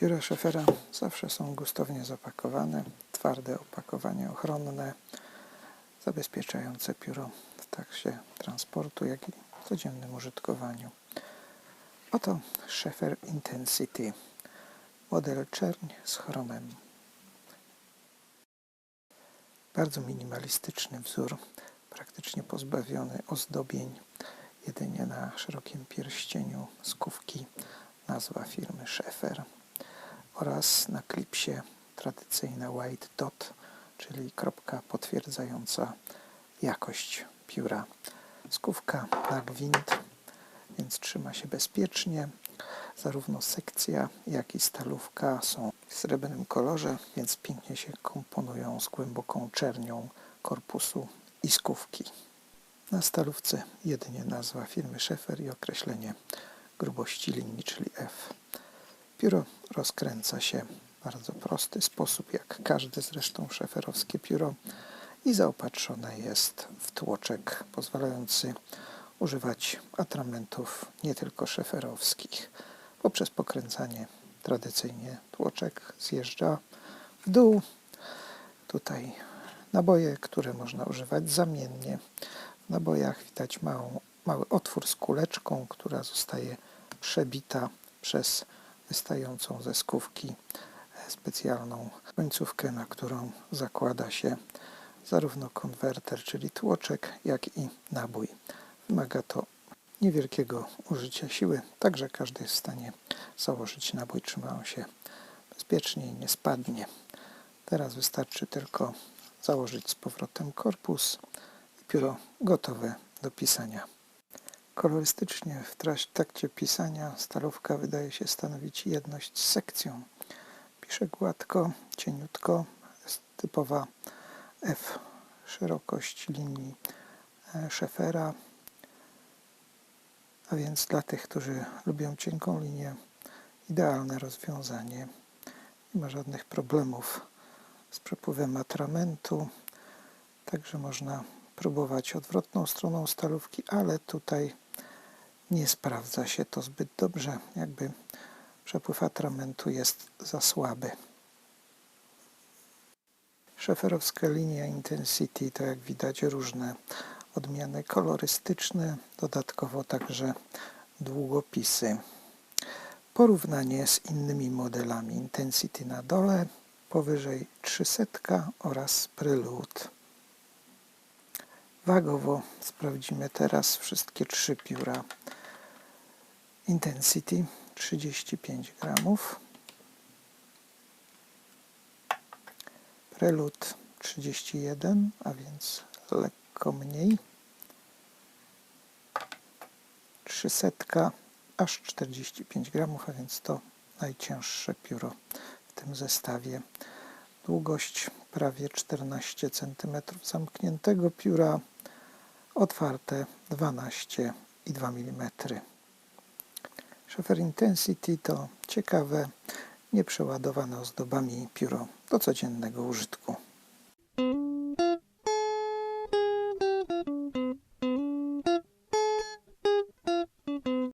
Pióra szefera zawsze są gustownie zapakowane, twarde opakowanie ochronne, zabezpieczające pióro w trakcie transportu, jak i w codziennym użytkowaniu. Oto Schaefer Intensity, model czerń z chromem. Bardzo minimalistyczny wzór, praktycznie pozbawiony ozdobień, jedynie na szerokim pierścieniu skówki nazwa firmy Schaefer oraz na klipsie tradycyjna white dot, czyli kropka potwierdzająca jakość pióra. Skówka na gwint, więc trzyma się bezpiecznie. Zarówno sekcja, jak i stalówka są w srebrnym kolorze, więc pięknie się komponują z głęboką czernią korpusu i skówki. Na stalówce jedynie nazwa firmy Schaefer i określenie grubości linii, czyli F. Pióro rozkręca się w bardzo prosty sposób, jak każde zresztą szeferowskie pióro i zaopatrzone jest w tłoczek pozwalający używać atramentów nie tylko szeferowskich. Poprzez pokręcanie tradycyjnie tłoczek zjeżdża w dół. Tutaj naboje, które można używać zamiennie. W nabojach widać małą, mały otwór z kuleczką, która zostaje przebita przez wystającą ze skówki specjalną końcówkę, na którą zakłada się zarówno konwerter, czyli tłoczek, jak i nabój. Wymaga to niewielkiego użycia siły, także każdy jest w stanie założyć nabój, trzyma się bezpiecznie i nie spadnie. Teraz wystarczy tylko założyć z powrotem korpus i pióro gotowe do pisania. Kolorystycznie w trakcie pisania stalówka wydaje się stanowić jedność z sekcją. Pisze gładko, cieniutko, jest typowa F szerokość linii Schaeffera, a więc dla tych, którzy lubią cienką linię, idealne rozwiązanie. Nie ma żadnych problemów z przepływem atramentu, także można próbować odwrotną stroną stalówki, ale tutaj nie sprawdza się to zbyt dobrze, jakby przepływ atramentu jest za słaby. Szeferowska linia Intensity to jak widać różne odmiany kolorystyczne, dodatkowo także długopisy. Porównanie z innymi modelami Intensity na dole, powyżej 300 oraz Prelude. Wagowo sprawdzimy teraz wszystkie trzy pióra. Intensity 35 gramów, Prelude 31, a więc lekko mniej, 300 aż 45 gramów, a więc to najcięższe pióro w tym zestawie. Długość prawie 14 cm zamkniętego pióra, otwarte 12,2 mm. Schaefer Intensity to ciekawe, nieprzeładowane ozdobami pióro do codziennego użytku.